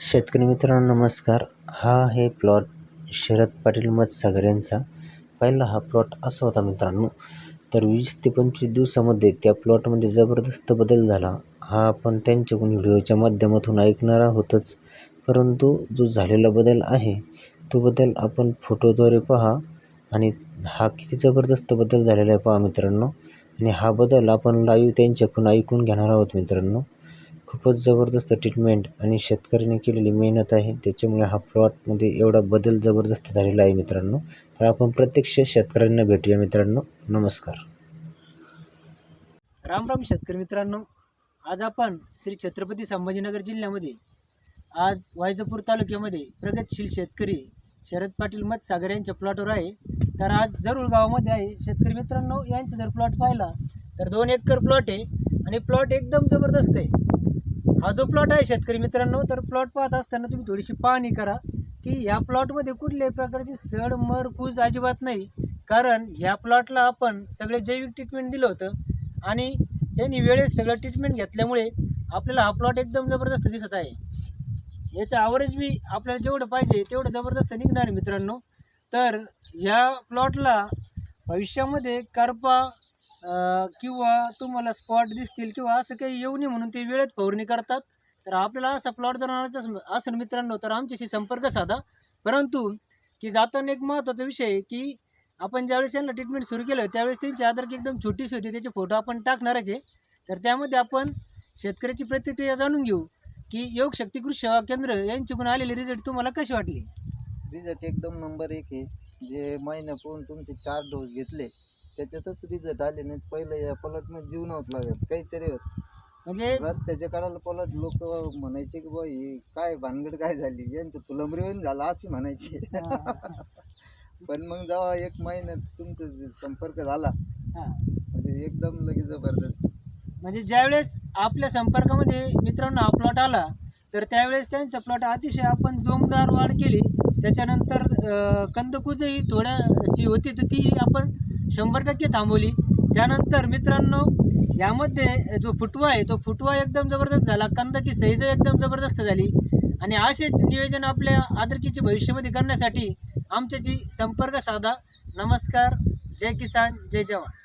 शेतकरी मित्रांनो नमस्कार. हा आहे प्लॉट शरद पाटील मत यांचा पहिला हा प्लॉट असा होता मित्रांनो तर वीस ते पंचवीस दिवसामध्ये त्या प्लॉटमध्ये जबरदस्त बदल झाला. हा आपण त्यांच्याकडून व्हिडिओच्या माध्यमातून ऐकणार आहोतच. परंतु जो झालेला बदल आहे तो बदल आपण फोटोद्वारे पहा. आणि हा किती जबरदस्त बदल झालेला आहे पहा मित्रांनो. आणि हा बदल आपण लाईव्ह त्यांच्याकडून ऐकून घेणार आहोत मित्रांनो. खूपच जबरदस्त ट्रीटमेंट आणि शेतकऱ्याने केलेली मेहनत आहे. त्याच्यामुळे हा प्लॉटमध्ये एवढा बदल जबरदस्त झालेला आहे मित्रांनो. तर आपण प्रत्यक्ष शेतकऱ्यांना भेटूया मित्रांनो. नमस्कार. राम राम शेतकरी मित्रांनो. आज आपण श्री छत्रपती संभाजीनगर जिल्ह्यामध्ये आज वायजापूर तालुक्यामध्ये प्रगतशील शेतकरी शरद पाटील मत सागर यांच्या प्लॉटवर आहे. तर आज जरूर गावामध्ये आहे. शेतकरी मित्रांनो यांचा जर प्लॉट पाहिला तर दोन एकर प्लॉट आहे आणि प्लॉट एकदम जबरदस्त आहे. हा जो प्लॉट आहे शेतकरी मित्रांनो तर प्लॉट पाहत असताना तुम्ही थोडीशी पाहणी करा की ह्या प्लॉटमध्ये कुठल्याही प्रकारची सड मर कूज अजिबात नाही. कारण ह्या प्लॉटला आपण सगळे जैविक ट्रीटमेंट दिलं होतं आणि त्यांनी वेळेस सगळं ट्रीटमेंट घेतल्यामुळे आपल्याला हा प्लॉट एकदम जबरदस्त दिसत आहे. याचं ॲव्हरेज बी आपल्याला जेवढं पाहिजे तेवढं जबरदस्त निघणार मित्रांनो. तर ह्या प्लॉटला भविष्यामध्ये करपा किंवा तुम्हाला स्पॉट दिसतील किंवा असं काही येऊ नये म्हणून ते वेळेत फवारणी करतात. तर आपल्याला असा प्लॉट जर आणायचा असेल- मित्रांनो तर आमच्याशी संपर्क साधा. परंतु की जाताना एक महत्त्वाचा विषय की आपण ज्यावेळेस यांना ट्रीटमेंट सुरू केलं त्यावेळेस त्यांची आधार की एकदम छोटीशी होती. त्याचे फोटो आपण टाकणारच आहे. तर त्यामध्ये आपण शेतकऱ्याची प्रतिक्रिया जाणून घेऊ की योग शक्ती कृषी सेवा केंद्र यांच्याकडून आलेले रिझल्ट तुम्हाला कसे वाटले? रिझल्ट एकदम नंबर एक आहे. जे महिना तुमचे चार डोस घेतले त्याच्यातच रिझल्ट आले नाही पहिलं या पलटमध्ये जीव नव्हतं लागत. काहीतरी होत. म्हणजे? रस्त्याच्या कडाला पलट लोक म्हणायचे की बा ही काय भानगड काय झाली? यांचं फुलंबरी झालं अशी म्हणायचे. पण मग जेव्हा एक महिन्यात तुमचा जे संपर्क झाला हां. म्हणजे एकदम लगेच जबरदस्त. म्हणजे ज्यावेळेस आपल्या संपर्कामध्ये मित्रांनो हा प्लॉट आला तर त्यावेळेस त्यांचा प्लॉट अतिशय आपण जोमदार वाढ केली. त्याच्यानंतर अं, कंदकुजही थोड्याशी होती तर ती आपण शंभर टक्के थांबवली. त्यानंतर मित्रांनो यामध्ये जो फुटवा आहे तो फुटवा एकदम जबरदस्त झाला. कंदाची सैज एकदम जबरदस्त झाली. आणि असेच नियोजन आपल्या आदरकीचे भविष्यामध्ये करण्यासाठी आमच्याशी संपर्क साधा. नमस्कार. जय किसान. जय जवान.